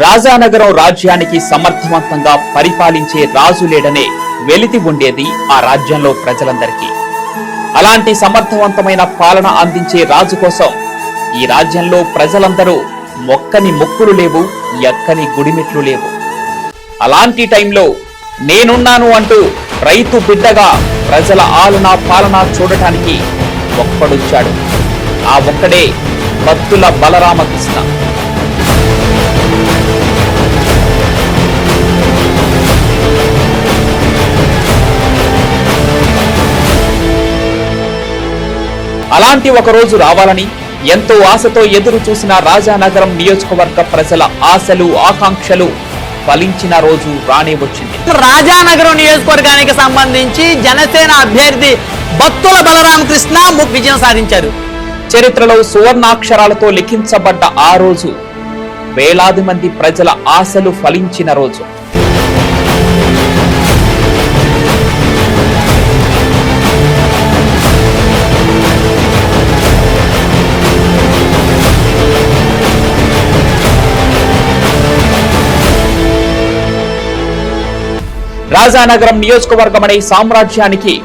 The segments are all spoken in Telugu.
రాజానగరం రాజ్యానికి సమర్థవంతంగా పరిపాలించే రాజు లేడనే వెలితి ఉండేది ఆ రాజ్యంలో ప్రజలందరికీ. అలాంటి సమర్థవంతమైన పాలన అందించే రాజు కోసం ఈ రాజ్యంలో ప్రజలందరూ మొక్కని మొక్కులు లేవు ఎక్కని గుడిమెట్లు లేవు. అలాంటి టైంలో నేనున్నాను అంటూ రైతు బిడ్డగా ప్రజల ఆలన పాలన చూడటానికి ఒక్కడొచ్చాడు. ఆ ఒక్కడే భక్తుల బలరామకృష్ణ. అలాంటి ఒక రోజు రావాలని ఎంతో ఆశతో ఎదురు చూసిన రాజానగరం నియోజకవర్గ ప్రజల ఆశలు ఆకాంక్షలు ఫలించిన రోజు రానే వచ్చింది. రాజానగరం నియోజకవర్గానికి సంబంధించి జనసేన అభ్యర్థి భక్తుల బలరామకృష్ణ విజయం సాధించారు. చరిత్రలో సువర్ణాక్షరాలతో లిఖించబడ్డ ఆ రోజు వేలాది మంది ప్రజల ఆశలు ఫలించిన రోజు. రాజానగరం నియోజకవర్గం అనే సామ్రాజ్యానికి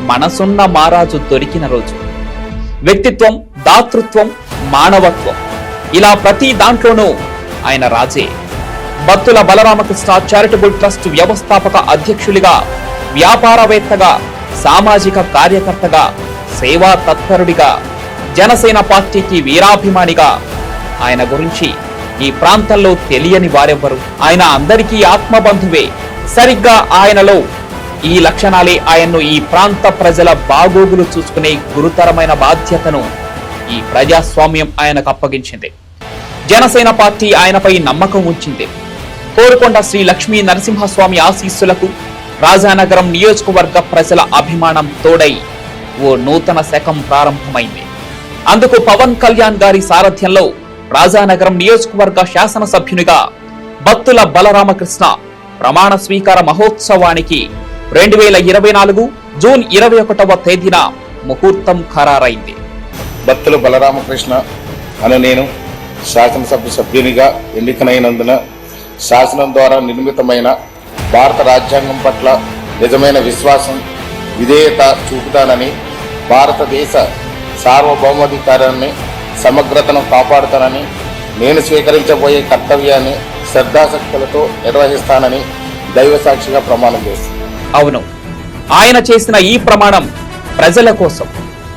మనసున్న మారాజు దొరికిన రోజు. వ్యక్తిత్వం దాతృత్వం మానవత్వం. ఇలా ప్రతి దాంట్లోనూ ఆయన రాజే. భక్తుల బలరామకృష్ణ చారిటబుల్ ట్రస్ట్ వ్యవస్థాపక అధ్యక్షులుగా వ్యాపారవేత్తగా సామాజిక కార్యకర్తగా సేవా తత్పరుడిగా జనసేన పార్టీకి వీరాభిమానిగా ఆయన గురించి ఈ ప్రాంతంలో తెలియని వారెవ్వరు. ఆయన అందరికీ ఆత్మబంధువే. సరిగ్గా ఆయనలో ఈ లక్షణాలే ఆయన్ను ఈ ప్రాంత ప్రజల బాగోగులు చూసుకునే గురుతరమైన బాధ్యతను ఈ ప్రజాస్వామ్యం ఆయనకు అప్పగించింది. జనసేన పార్టీ ఆయనపై నమ్మకం ఉంచింది. కోరుకొండ శ్రీ లక్ష్మీ నరసింహస్వామి ఆశీస్సులకు రాజానగరం నియోజకవర్గ ప్రజల అభిమానం తోడై ఓ నూతన శకం ప్రారంభమైంది. అందుకు పవన్ కళ్యాణ్ గారి సారథ్యంలో రాజానగరం నియోజకవర్గ శాసనసభ్యునిగా భక్తుల బలరామకృష్ణ ప్రమాణ స్వీకార మహోత్సవానికి రెండు వేల ఇరవై నాలుగు జూన్ ఇరవై ఒకటవ తేదీన ముహూర్తం ఖరారైంది. భక్తులు బలరామకృష్ణ అను నేను శాసనసభ సభ్యునిగా ఎన్నికనైనందున శాసనం ద్వారా నిర్మితమైన భారత రాజ్యాంగం పట్ల నిజమైన విశ్వాసం విధేయత చూపుతానని భారతదేశ సార్వభౌమాధికారాన్ని సమగ్రతను కాపాడుతానని నేను స్వీకరించబోయే కర్తవ్యాన్ని శ్రద్ధాశక్తులతో నిర్వహిస్తానని దైవ సాక్షిగా ప్రమాణం చేస్తుంది. అవును. ఆయన చేసిన ఈ ప్రమాణం ప్రజల కోసం.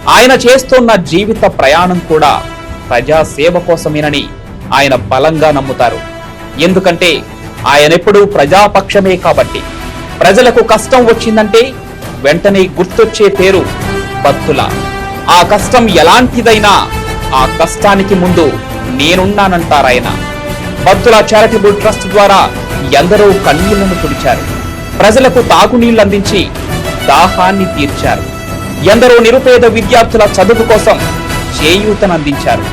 ఆయన చేస్తున్న జీవిత ప్రయాణం కూడా ప్రజాసేవ కోసమేనని ఆయన బలంగా నమ్ముతారు. ఎందుకంటే ఆయనెప్పుడూ ప్రజాపక్షమే కాబట్టి. ప్రజలకు కష్టం వచ్చిందంటే వెంటనే గుర్తొచ్చే పేరు భక్తుల. ఆ కష్టం ఎలాంటిదైనా ఆ కష్టానికి ముందు నేనున్నానంటారాయన. భక్తుల చారిటబుల్ ట్రస్ట్ ద్వారా ఎందరో కన్నీళ్ళను తుడిచారు. ప్రజలకు తాగునీళ్ళు అందించి దాహాన్ని తీర్చారు. ఎందరో నిరుపేద విద్యార్థుల చదువు కోసం చేయూతనందించారు.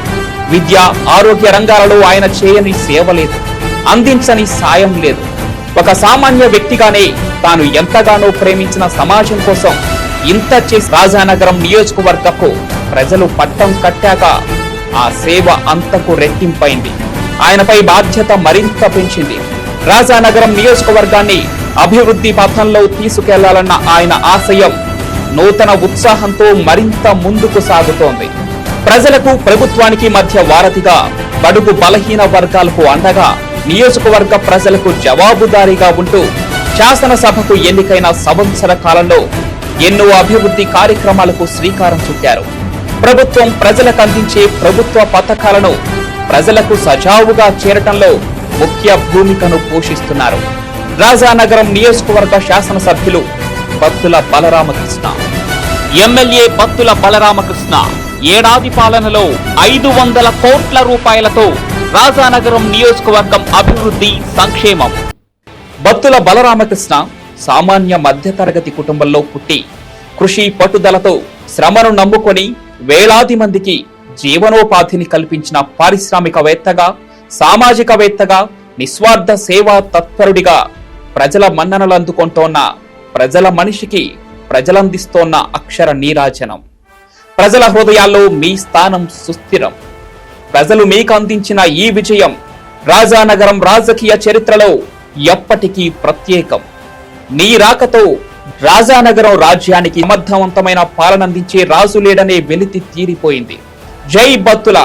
విద్య ఆరోగ్య రంగాలలో ఆయన చేయని సేవ లేదు. అందించని సాయం లేదు. ఒక సామాన్య వ్యక్తిగానే తాను ఎంతగానో ప్రేమించిన సమాజం కోసం ఇంత చేసి రాజానగరం నియోజకవర్గకు ప్రజలు పట్టం కట్టాక ఆ సేవ అంతకు రెట్టింపైంది. ఆయనపై బాధ్యత మరింత పెంచింది. రాజానగరం నియోజకవర్గాన్ని అభివృద్ధి పథంలో తీసుకెళ్ళాలన్న ఆయన ఆశయం నూతన ఉత్సాహంతో మరింత ముందుకు సాగుతోంది. ప్రజలకు ప్రభుత్వానికి మధ్య వారధిగా బడుగు బలహీన వర్గాలకు అండగా నియోజకవర్గ ప్రజలకు జవాబుదారీగా ఉంటూ శాసనసభకు ఎన్నికైన సంవత్సర కాలంలో ఎన్నో అభివృద్ధి కార్యక్రమాలకు శ్రీకారం చుట్టారు. ప్రభుత్వం ప్రజలకు అందించే ప్రభుత్వ పథకాలను ప్రజలకు సజావుగా చేరటంలో ముఖ్య భూమికను పోషిస్తున్నారు. రాజానగరం నియోజకవర్గ శాసనసభ్యులు భక్తుల బలరామకృష్ణ. ఎమ్మెల్యే భక్తుల బలరామకృష్ణ ఏడాది పాలనలో ఐదు వందల కోట్ల రూపాయలతో రాజానగరం నియోజకవర్గం అభివృద్ధి సంక్షేమం. భక్తుల బలరామకృష్ణ సామాన్య మధ్యతరగతి కుటుంబంలో పుట్టి కృషి పట్టుదలతో శ్రమను నమ్ముకొని వేలాది మందికి జీవనోపాధిని కల్పించిన పారిశ్రామికవేత్తగా సామాజికవేత్తగా నిస్వార్థ సేవా తత్పరుడిగా ప్రజల మన్ననలు అందుకుంటోన్న ప్రజల మనిషికి ప్రజలందిస్తోన్న అక్షర నీరాజనం. ప్రజల హృదయాల్లో మీ స్థానం సుస్థిరం. ప్రజలు మీకు అందించిన ఈ విజయం రాజానగరం రాజకీయ చరిత్రలో ఎప్పటికీ ప్రత్యేకం. నీ రాకతో రాజానగరం రాజ్యానికి సమర్థవంతమైన పాలనందించే రాజు లేడనే వెలితి తీరిపోయింది. జై బత్తుల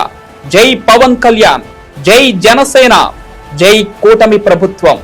జై పవన్ కళ్యాణ్ జై జనసేన జై కూటమి ప్రభుత్వం.